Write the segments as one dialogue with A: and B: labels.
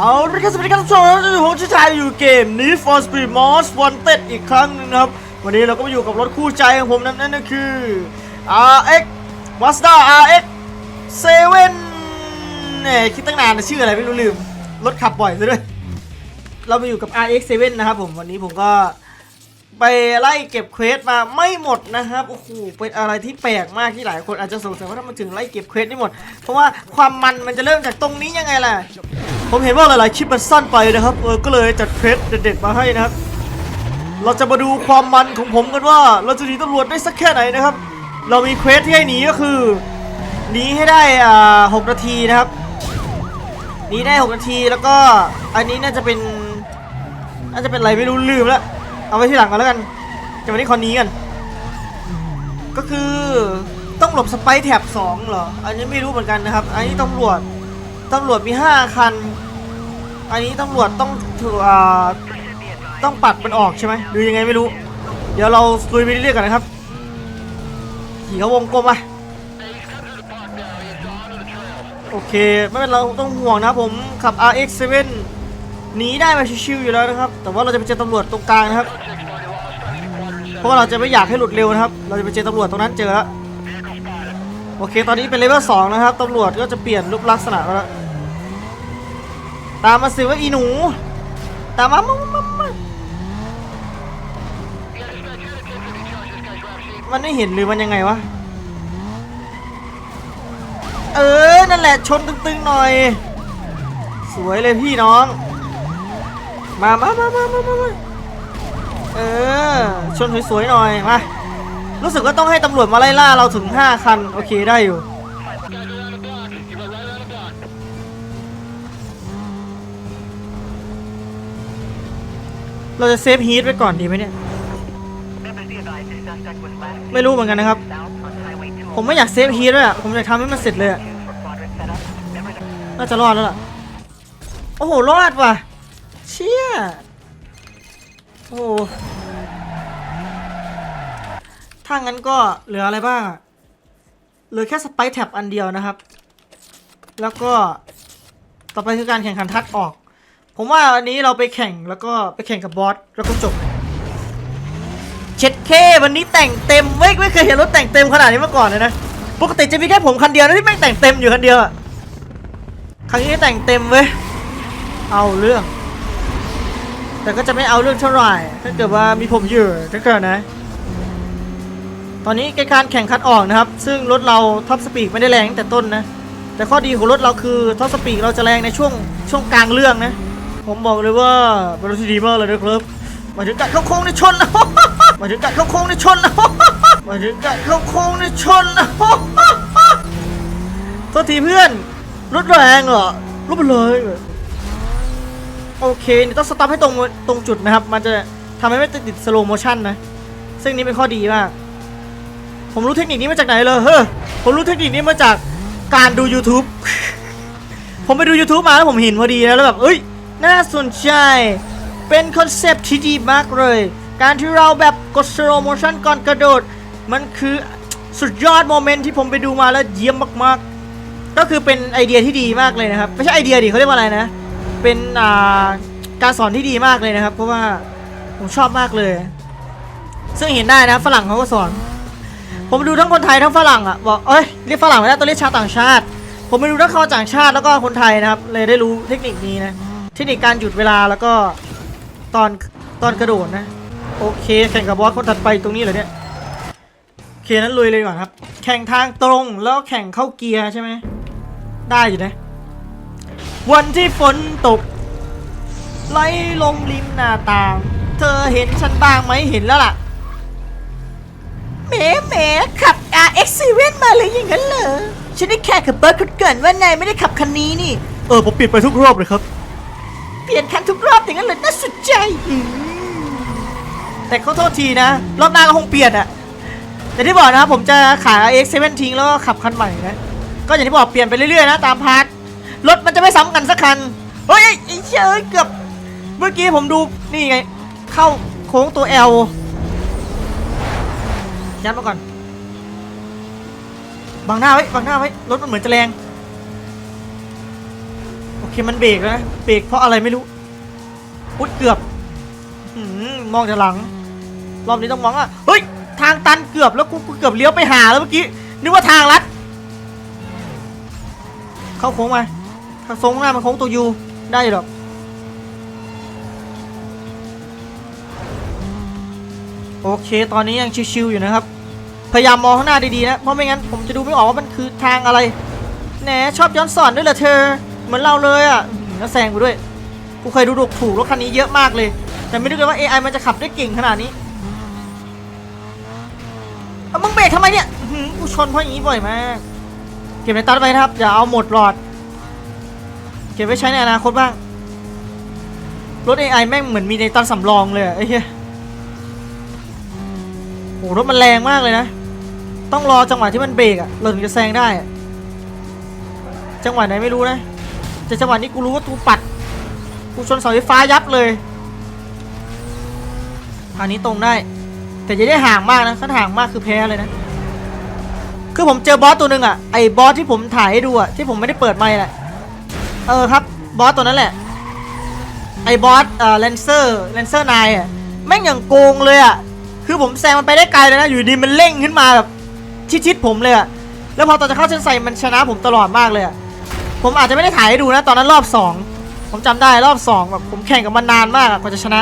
A: เอาละครับสวัสดีครับทุกท่านผมชื่อชายอยู่เกมนี้ For Speed Most Wanted อีกครั้งหนึงนะครับ วันนี้เราก็มาอยู่กับรถคู่ใจของผมนั่นนั่นก็คือ RX Mazda RX 7เนี่ยคิดตั้งนานนะชื่ออะไรไม่รู้ลืม รถขับบ่อยซะด้วย เรามาอยู่กับ RX 7นะครับผม วันนี้ผมก็ไปไล่เก็บเควสมาไม่หมดนะครับโอ้โหเป็นอะไรที่แปลกมากที่หลายคนอาจจะสงสัยว่าทำไมถึงไล่เก็บเควสไม่หมด เพราะว่าความมันมันจะเริ่มจากตรงนี้ยังไงล่ะ ผมเห็นว่าหลายๆคลิปมันสั้นไปนะครับเออก็เลยจัดเควสเด็ดๆมาให้นะครับ เราจะมาดูความมันของผมกันว่าเราจะหนีตำรวจได้สักแค่ไหนนะครับ เรามีเควสที่ให้หนีก็คือหนีให้ได้อ่าหนาทีนะครับหนีได้หกนาทีแล้วก็อันนี้น่าจะเป็นน่าจะเป็นอะไรไม่รู้ลืมแล้วเอาไว้ที่หลังก่อนแล้วกันจะวันนี้คอนนี้กัน ก็คือต้องหลบสไปร์แถบ2เหรอ อันนี้ไม่รู้เหมือนกันนะครับ อันนี้ตำรวจตำรวจมี 5 คัน อันนี้ตำรวจต้องถืออ่าต้องปัดมันออกใช่ไหมหรือยังไงไม่รู้ เดี๋ยวเราลุยไปเรื่อยๆกันนะครับ ขี่เขาวงกลมอะโอเค ไม่เป็นไราต้องห่วงนะผมขับ RX7 หนีได้มาชิวๆอยู่แล้วนะครับ แต่ว่าเราจะไปเจอตำรวจตรงกลางนะครับ เพราะว่าเราจะไม่อยากให้หลุดเร็วนะครับ เราจะไปเจอตำรวจตรงนั้นเจอแล้ว โอเค ตอนนี้เป็นเลเวลสองนะครับตำรวจก็จะเปลี่ยนรูปลักษณะแล้ว ตามมาสิว่าอีหนู ตามมามามามามันไม่เห็นหรือมันยังไงวะ เออ นั่นแหละชนตึงๆหน่อย สวยเลยพี่น้อง มามามามามามามาเออ ชนสวยๆหน่อย มา รู้สึกว่าต้องให้ตำรวจมาไล่ล่าเราถึง 5 คัน โอเคได้อยู่ เราจะเซฟฮีทไว้ก่อนดีไหมเนี่ย ไม่รู้เหมือนกันนะครับ ผมไม่อยากเซฟฮีทด้วยอะผมอยากทำให้มันเสร็จเลยอะน่าจะรอดแล้วล่ะ โอ้โห รอดว่ะ เชี่ย โอ้ถ้างั้นก็เหลืออะไรบ้างอะเหลือแค่สไปแท็บอันเดียวนะครับ แล้วก็ต่อไปคือการแข่งขันทัดออก ผมว่าอันนี้เราไปแข่งแล้วก็ไปแข่งกับบอสแล้วก็จบเช็ดเควันนี้แต่งเต็มไม่ไม่เคยเห็นรถแต่งเต็มขนาดนี้มาก่อนเลยนะปกติจะมีแค่ผมคันเดียวนะที่แม่งแต่งเต็มอยู่คันเดียวครั้งนี้แต่งเต็มเว้ยเอาเรื่อง แต่ก็จะไม่เอาเรื่องเท่าไหร่ถ้าเกิดว่ามีผมอยู่ถ้าเกิดนะ ตอนนี้การแข่งขันออกนะครับ ซึ่งรถเราท็อปสปีดไม่ได้แรงตั้งแต่ต้นนะแต่ข้อดีของรถเราคือท็อปสปีดเราจะแรงในช่วงช่วงกลางเรื่องนะ ผมบอกเลยว่าเป็นรถที่ดีมากเลยนะครับหมายถึงการเข้าโค้งในชนนะหมายถึงการเข้าโค้งในชนนะหมายถึงการเข้าโค้งในชนนะโทษทีเพื่อนรถแรงเหรอรถไปเลยโอเคต้องสตาร์ทให้ตรงตรงจุดนะครับ มันจะทำให้ไม่ติดสโลโมชันนะ ซึ่งนี่เป็นข้อดีมาก ผมรู้เทคนิคนี้มาจากไหนเลยเฮ้ยผมรู้เทคนิคนี้มาจากการดู YouTube ผมไปดู YouTube มาแล้วผมเห็นพอดีแล้วแบบ เอ้ย น่าสนใจ เป็นคอนเซปที่ดีมากเลย การที่เราแบบกดสโลโมชันก่อนกระโดด มันคือสุดยอดโมเมนต์ที่ผมไปดูมาแล้วเยี่ยมมากๆ ก็คือเป็นไอเดียที่ดีมากเลยนะครับ ไม่ใช่ไอเดียดิเขาเรียกว่าอะไรนะ เป็นาการสอนที่ดีมากเลยนะครับ เพราะว่าผมชอบมากเลย ซึ่งเห็นได้นะฝรั่งเขาก็สอน ผมดูทั้งคนไทยทั้งฝรั่งอะบอกเอ้ยเรียกฝรั่งไม่ได้ต้องเรียกชาวต่างชาติ ผมไปดูทั้งชาวต่างชาติแล้วก็คนไทยนะครับ เลยได้รู้เทคนิคนี้นะ ทคนิคการหยุดเวลาแล้วก็ตอนตอนกระโดดนะ โอเค แข่งกับบอสคนถัดไปตรงนี้เหรอเนี่ยโอเคนั้นลุยเลยก่อนครับ แข่งทางตรงแล้วแข่งเข้าเกียร์ใช่ไหมได้อยู่นะวันที่ฝนตกไหลลงริมหน้าต่าง เธอเห็นฉันบ้างไหมเห็นแล้วล่ะแหมแหมขับ RX7 มาเลยอย่างนั้นเหรอฉันได้แค่ขับเบิร์ดคนเกินว่านายไม่ได้ขับคันนี้นี่ เออ ผมเปลี่ยนไปทุกรอบเลยครับ เปลี่ยนคันทุกรอบอย่างนั้นเลยน่าสนใจแต่เขาโทษทีนะ รอบหน้าก็คงเปลี่ยนอะแต่ที่บอกนะครับผมจะขาย X7 ทิ้งแล้วก็ขับคันใหม่นะ ก็อย่างที่บอกเปลี่ยนไปเรื่อยๆนะตามพาร์ทรถมันจะไม่ซ้ำกันสักคันเฮ้ยไอ้เชี่ยเอ้ยเกือบ เมื่อกี้ผมดูนี่ไง เข้าโค้งตัว L ยัดมาก่อนบังหน้าไว้บังหน้าไว้รถมันเหมือนจะแรง คมันเบรกนะเบรกเพราะอะไรไม่รู้อุ๊ยเกือบมมองจากหลัง รอบนี้ต้องมองอะเฮ้ยทางตันเกือบแล้วกูเกือบเลี้ยวไปหาแล้วเมื่อกี้นึกว่าทางลัด เข้าโค้งมาถ้าทรงหน้ามันโค้งตัวยูได้หรอกโอเค ตอนนี้ยังชิวๆอยู่นะครับ พยายามมองข้างหน้าดีๆนะ เพราะไม่งั้นผมจะดูไม่ออกว่ามันคือทางอะไร แหนชอบย้อนสอนด้วยเหรอเธอ เหมือนเราเลยอะแล้วแซงกูด้วย กูเคยดูถูถูกรถคันนี้เยอะมากเลย แต่ไม่นึกเลยว่า AI มันจะขับได้เก่งขนาดนี้เอามึงเบรกทำไมเนี่ยกูชนเพราะอย่างนี้บ่อยมาก เก็บในตัดไว้นะครับ อย่าเอาหมดหลอด เก็บไว้ใช้ในอนาคตบ้าง รถ AI แม่งเหมือนมีในตันสำรองเลยอะไอ้เหี้ยโหรถมันแรงมากเลยนะ ต้องรอจังหวะที่มันเบรกอะเราถึงจะแซงได้ จังหวะไหนไม่รู้นะ แต่จังหวะนี้กูรู้ว่าตูปัด กูชนเสาไฟฟ้ายับเลยอันนี้ตรงได้ แต่อย่าได้ห่างมากนะถ้าห่างมากคือแพ้เลยนะ คือผมเจอบอสตัวหนึ่งอะไอ้บอสที่ผมถ่ายให้ดูอะที่ผมไม่ได้เปิดไมค์แหละเออครับบอสตัวนั้นแหละไอ้บอสเอ่อเลนเซอร์เลนเซอร์นายอะแม่งอย่างโกงเลยอะคือผมแซงมันไปได้ไกลเลยนะ อยู่ดีมันเร่งขึ้นมาแบบชิดๆผมเลยอะแล้วพอตอนจะเข้าเส้นชัยมันชนะผมตลอดมากเลยอะ ผมอาจจะไม่ได้ถ่ายให้ดูนะ ตอนนั้นรอบ 2 ผมจำได้รอบ2แบบผมแข่งกับมันนานมากกว่าจะชนะ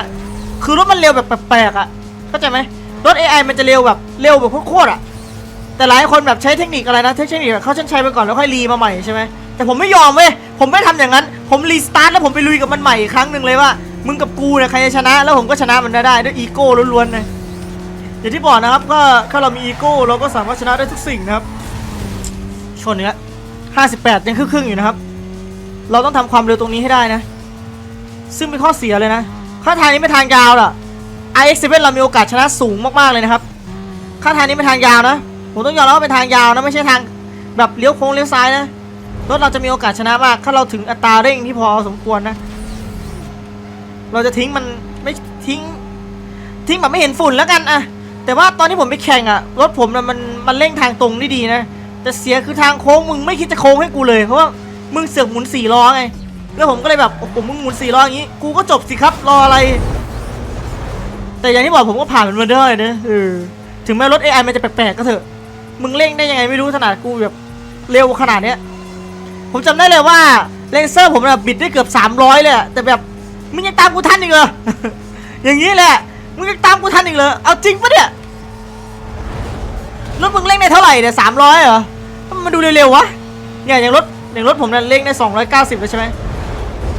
A: คือรถมันเร็วแบบแปลกๆอะเข้าใจไหมรถ AI มันจะเร็วแบบเร็วแบบโคตรอะแต่หลายคนแบบใช้เทคนิคอะไรนะเทคนิคเขาชันใช้ไปก่อนแล้วค่อยรีมาใหม่ใช่ไหมแต่ผมไม่ยอมเว้ยผมไม่ทำอย่างนั้น ผมรีสตาร์ทแล้วผมไปลุยกับมันใหม่อีกครั้งหนึ่งเลยว่ามึงกับกูนะใครจะชนะ แล้วผมก็ชนะมันได้ด้วยอีโก้ล้วนๆเลยอย่างที่บอกนะครับก็ถ้าเรามีอีโก้เราก็สามารถชนะได้ทุกสิ่งนะครับ ชนเนี้ย 58 ยังครึ่งๆอยู่นะครับ เราต้องทำความเร็วตรงนี้ให้ได้นะ ซึ่งเป็นข้อเสียเลยนะข้าทางนี้ไม่ทางยาวล่ะ IX7 เรามีโอกาสชนะสูงมากๆเลยนะครับข้าทางนี้ไม่ทางยาวนะผมต้องยอมรับว่าเป็นทางยาวนะไม่ใช่ทางแบบเลี้ยวโค้งเลี้ยวซ้ายนะรถเราจะมีโอกาสชนะมากถ้าเราถึงอัตราเร่งที่พอสมควรนะ เราจะทิ้งมันไม่ทิ้ง ทิ้งแบบไม่เห็นฝุ่นแล้วกันอะแต่ว่าตอนที่ผมไปแข่งอะรถผมนะมันมันเร่งทางตรงได้ดีนะ แต่เสียคือทางโค้งมึงไม่คิดจะโค้งให้กูเลยเพราะว่ามึงเสือกหมุนสี่ล้อไงแล้วผมก็เลยแบบโอ้โหมึงหมุนสี่ล้ออย่างนี้กูก็จบสิครับรออะไร แต่อย่างที่บอกผมก็ผ่านมันมาได้นะเออถึงแม้รถ AI มันจะแปลกๆก็เถอะ มึงเร่งได้ยังไงไม่รู้ขนาดกูแบบเร็วขนาดเนี้ยผมจำได้เลยว่าเลนเซอร์ผมแบบบิดได้เกือบ 300 เลยแต่แบบมึงยังตามกูทันอีกเหรออย่างนี้แหละมึงยังตามกูทันอีกเหรอเอาจริงปะเนี่ยรถมึงเร่งได้เท่าไหร่เนี่ยสามร้อยเหรอ มันดูเร็วๆวะเนี่ยอย่างรถอย่างรถผมเนี่ยเร่งได้สองร้อยเก้าสิบเลยใช่ไหม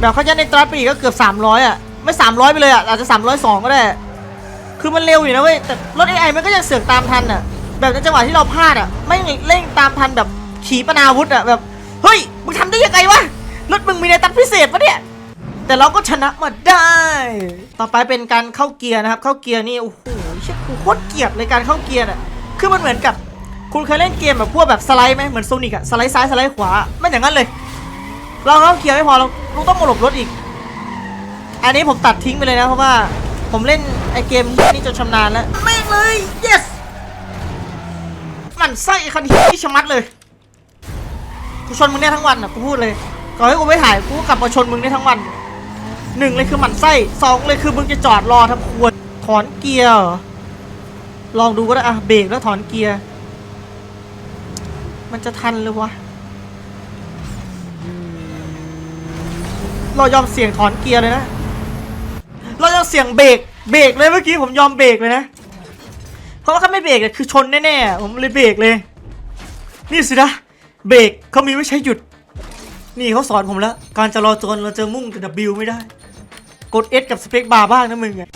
A: แบบเขาจะในตราปีก็เกือบสามร้อยอะไม่สามร้อยไปเลยอะอาจจะสามร้อยสองก็ได้ คือมันเร็วอยู่นะเว้ยแต่รถ AI มันก็ยังเสือกตามทันอะแบบในจังหวะที่เราพลาดอะไม่เร่งตามทันแบบขี่ปนาวุธอะแบบเฮ้ยมึงทำได้ยังไงวะรถมึงมีในตัดพิเศษปะเนี่ยแต่เราก็ชนะมาได้ ต่อไปเป็นการเข้าเกียร์นะครับ เข้าเกียร์นี่โอ้โหเชี่ยกูโคตรเกียดเลยการเข้าเกียร์อะคือมันเหมือนกับ คุณเคยเล่นเกมแบบพวกแบบสไลด์ไหมเหมือนโซนิกอะสไลด์ซ้ายสไลด์ขวาไม่อย่างนั้นเลย เราเข้าเกียร์ไม่พอเราเราต้องมาหลบรถอีก อันนี้ผมตัดทิ้งไปเลยนะเพราะว่าผมเล่นไอเกมนี้จนชำนาญแล้วแม่งเลย yes มันไส้ไอ้คันที่ชะมัดเลยกูชนมึงได้ทั้งวันอะกูพูดเลยก่อนให้กูไม่ถ่ายกูก็กลับมาชนมึงได้ทั้งวันหนึ่งเลยคือหมันไส้สองเลยคือมึงจะจอดรอทำครวรถอนเกียร์เหรอลองดูก็ได้อะเบรกแล้วถอนเกียร์ มันจะทันหรือวะ เรายอมเสี่ยงถอนเกียร์เลยนะ เรายอมเสี่ยงเบรก เบรกเลยเมื่อกี้ผมยอมเบรกเลยนะ เพราะว่าถ้าไม่เบรกเนี่ยคือชนแน่ๆ ผมเลยเบรกเลย นี่สินะ เบรกเขามีไว้ใช้หยุด นี่เขาสอนผมแล้ว การจะรอจนเราจะมุ่งแต่ W ไม่ได้ กด S กับสเปคบาร์บ้างนะมึงอะ